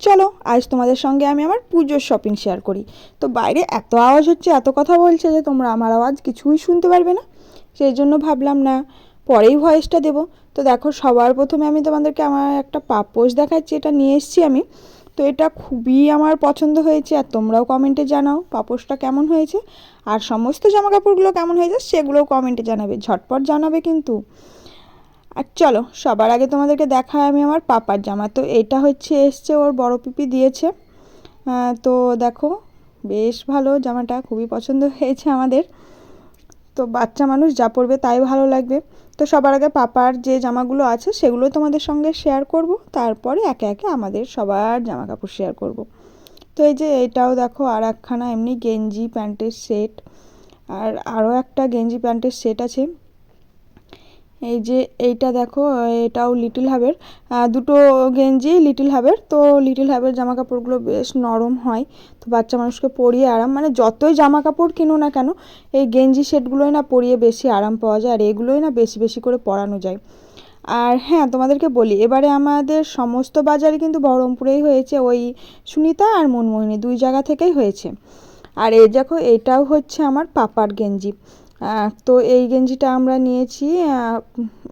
চলো, আজ তোমাদের সঙ্গে আমি আমার পুজোর শপিং শেয়ার করি। তো বাইরে এত আওয়াজ হচ্ছে, এত কথা বলছে যে তোমরা আমার আওয়াজ কিছুই শুনতে পারবে না। সেই জন্য ভাবলাম, না, পরেই ভয়েসটা দেবো। তো দেখো, সবার প্রথমে আমি তোমাদেরকে আমার একটা পাপোশ দেখাচ্ছি, এটা নিয়ে এসেছি আমি। তো এটা খুবই আমার পছন্দ হয়েছে, আর তোমরাও কমেন্টে জানাও পাপোশটা কেমন হয়েছে। আর সমস্ত জামা কাপড়গুলো কেমন হয়েছে, সেগুলোও কমেন্টে জানাবে, ঝটপট জানাবে কিন্তু। আর চলো, সবার আগে তোমাদেরকে দেখায় আমি আমার পাপার জামা। তো এটা হচ্ছে এসছে, ওর বড় পিপি দিয়েছে। তো দেখো, বেশ ভালো জামাটা, খুবই পছন্দ হয়েছে আমাদের। তো বাচ্চা মানুষ যা পরবে তাই ভালো লাগবে। তো সবার আগে পাপার যে জামাগুলো আছে, সেগুলো তোমাদের সঙ্গে শেয়ার করব। তারপরে একে একে আমাদের সবার জামা কাপড় শেয়ার করব। তো এই যে এটাও দেখো, আর একখানা এমনি গেঞ্জি প্যান্টের সেট আর আরও একটা গেঞ্জি প্যান্টের সেট আছে। এই যে এইটা দেখো, এটাও লিটিল হাবের দুটো গেঞ্জি লিটিল হাবের তো লিটিল হাবের জামা কাপড়গুলো বেশ নরম হয়। তো বাচ্চা মানুষকে পরিয়ে আরাম মানে যতই জামা কাপড় কিনো না কেন, এই গেঞ্জি সেটগুলোই না পরিয়ে বেশি আরাম পাওয়া যায়, আর এগুলোই না বেশি বেশি করে পরানো যায়। আর হ্যাঁ তোমাদেরকে বলি, এবারে আমাদের সমস্ত বাজারে কিন্তু বহরমপুরেই হয়েছে ওই সুনিতা আর মনমোহিনী, দুই জায়গা থেকেই হয়েছে। আর এই দেখো, এটাও হচ্ছে আমার পাপার গেঞ্জি। তো এই গেঞ্জিটা আমরা নিয়েছি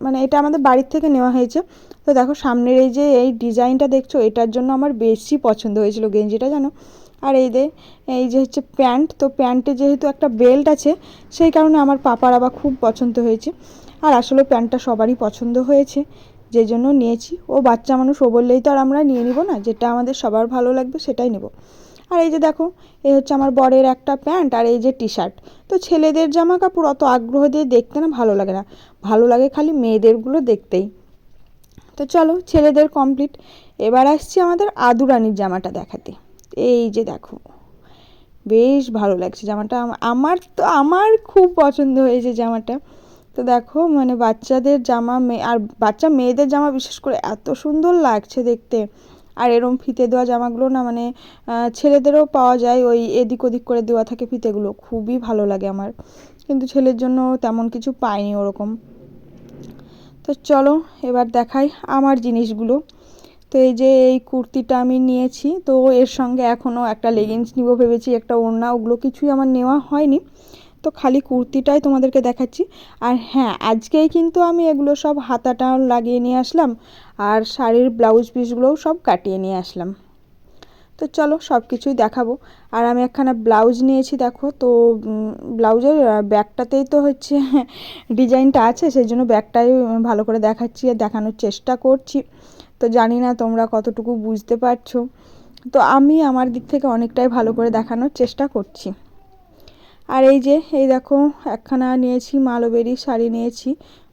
মানে এটা আমাদের বাড়ির থেকে নেওয়া হয়েছে। তো দেখো সামনের এই যে এই ডিজাইনটা দেখছ, এটার জন্য আমার বেশি পছন্দ হয়েছিল গেঞ্জিটা, জানো? আর এই এই যে হচ্ছে প্যান্ট, তো প্যান্টে যেহেতু একটা বেল্ট আছে, সেই কারণে আমার পাপার আবার খুব পছন্দ হয়েছে। আর আসলে প্যান্টটা সবারই পছন্দ হয়েছে, যে জন্য নিয়েছি। ও বাচ্চা মানুষ, ও বললেই তো আর আমরা নিয়ে নিব না, যেটা আমাদের সবার ভালো লাগবে সেটাই নেব। আর এই যে দেখো, এই হচ্ছে আমার বরের একটা প্যান্ট আর এই যে টি শার্ট তো ছেলেদের জামা কাপড় অত আগ্রহ দিয়ে দেখতে না ভালো লাগে না। ভালো লাগে খালি মেয়েদেরগুলো দেখতেই। তো চলো, ছেলেদের কমপ্লিট এবার আসছি আমাদের আদুরানির জামাটা দেখাতে। এই যে দেখো, বেশ ভালো লাগছে জামাটা। আমার তো, আমার খুব পছন্দ হয়েছে জামাটা। তো দেখো মানে বাচ্চাদের জামা মেয়ে আর বাচ্চা মেয়েদের জামা বিশেষ করে এত সুন্দর লাগছে দেখতে। আর এরম ফিতে দেওয়া জামাগুলো না মানে ছেলেদেরও পাওয়া যায় ওই এদিক ওদিক করে দেওয়া থাকে ফিতেগুলো। খুবই ভালো লাগে আমার। কিন্তু ছেলের জন্য তেমন কিছু পাইনি ওরকম। তো চলো, এবার দেখাই আমার জিনিসগুলো। তো এই যে এই কুর্তিটা আমি নিয়েছি, তো এর সঙ্গে এখনও একটা লেগিংস নিব ভেবেছি, একটা ওড়না, ওগুলো কিছুই আমার নেওয়া হয়নি। তো খালি কুর্তিটাই তোমাদেরকে দেখাচ্ছি। আর হ্যাঁ আজকেই কিন্তু আমি এগুলো সব হাতাটা লাগিয়ে নিয়ে আসলাম আর শাড়ির ব্লাউজ পিসগুলোও সব কাটিয়ে নিয়ে আসলাম। তো চলো সব কিছুই দেখাবো। আর আমি একখানা ব্লাউজ নিয়েছি, দেখো। তো ব্লাউজের ব্যাগটাতেই তো হচ্ছে ডিজাইনটা আছে সেই জন্য ব্যাগটাই ভালো করে দেখাচ্ছি আর দেখানোর চেষ্টা করছি। তো জানি না তোমরা কতটুকু বুঝতে পারছ। তো আমি আমার দিক থেকে অনেকটাই ভালো করে দেখানোর চেষ্টা করছি। আর এই যে, এই দেখো, একখানা নিয়েছি, মালোবেরি শাড়ি নিয়েছি।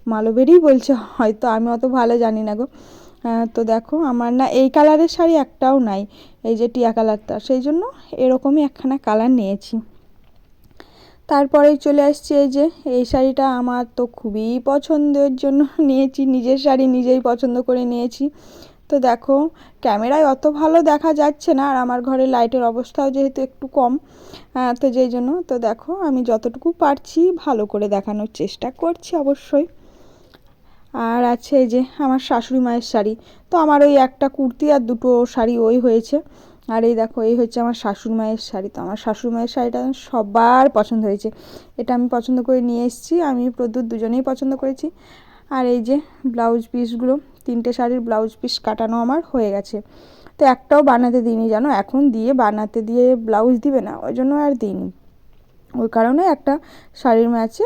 মালোবেরি বলছে, হয়তো আমি অত ভালো জানি না গো। তো দেখো, আমার না এই কালারের শাড়ি একটাও নাই, এই যে টিয়া কালারটা। সেই জন্য এরকমই একখানা কালার নিয়েছি। তারপরেই চলে আসছে এই যে, এই শাড়িটা আমার তো খুবই পছন্দের জন্য নিয়েছি, নিজের শাড়ি নিজেই পছন্দ করে নিয়েছি। তো দেখো, ক্যামেরায় অত ভালো দেখা যাচ্ছে না, আর আমার ঘরে লাইটের অবস্থাও যেহেতু একটু কম তো যেই জন্য, তো দেখো আমি যতটুকু পারছি ভালো করে দেখানোর চেষ্টা করছি অবশ্যই। আর আছে এই যে আমার শাশুড়ি মায়ের শাড়ি, তো আমার ওই একটা কুর্তি আর দুটো শাড়ি ওই হয়েছে। আর এই দেখো, এই হচ্ছে আমার শাশুড়ি মায়ের শাড়ি, তো আমার শাশুড়ি মায়ের শাড়িটা সবার পছন্দ হয়েছে। এটা আমি পছন্দ করে নিয়ে এসেছি, আমি প্রদ্যুৎ দুজনেই পছন্দ করেছি। আর এই যে ব্লাউজ পিসগুলো তিনটে শাড়ির ব্লাউজ পিস কাটানো আমার হয়ে গেছে। তো একটাও বানাতে দিইনি জানো? এখন দিয়ে বানাতে দিয়ে ব্লাউজ দিবে না, ওই জন্য আর দিইনি। ওই কারণে একটা শাড়ির ম্যাচে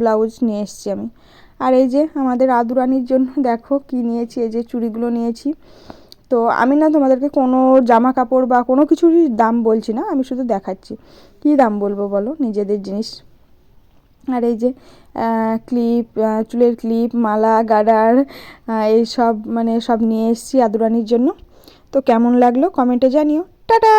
ব্লাউজ নিয়ে এসেছি আমি। আর এই যে আমাদের আদুরানির জন্য দেখো কি নিয়েছি, এই যে চুড়িগুলো নিয়েছি। তো আমি না তোমাদেরকে কোনো জামা কাপড় বা কোনো কিছুরই দাম বলছি না, আমি শুধু দেখাচ্ছি। কী দাম বলব বলো? নিজেদের জিনিস। আর এই যে ক্লিপ চুলের ক্লিপ মালা, গাডার এইসব মানে সব নিয়ে এসেছি আদুরানির জন্য। তো কেমন লাগল? কমেন্টে জানিও। টাটা!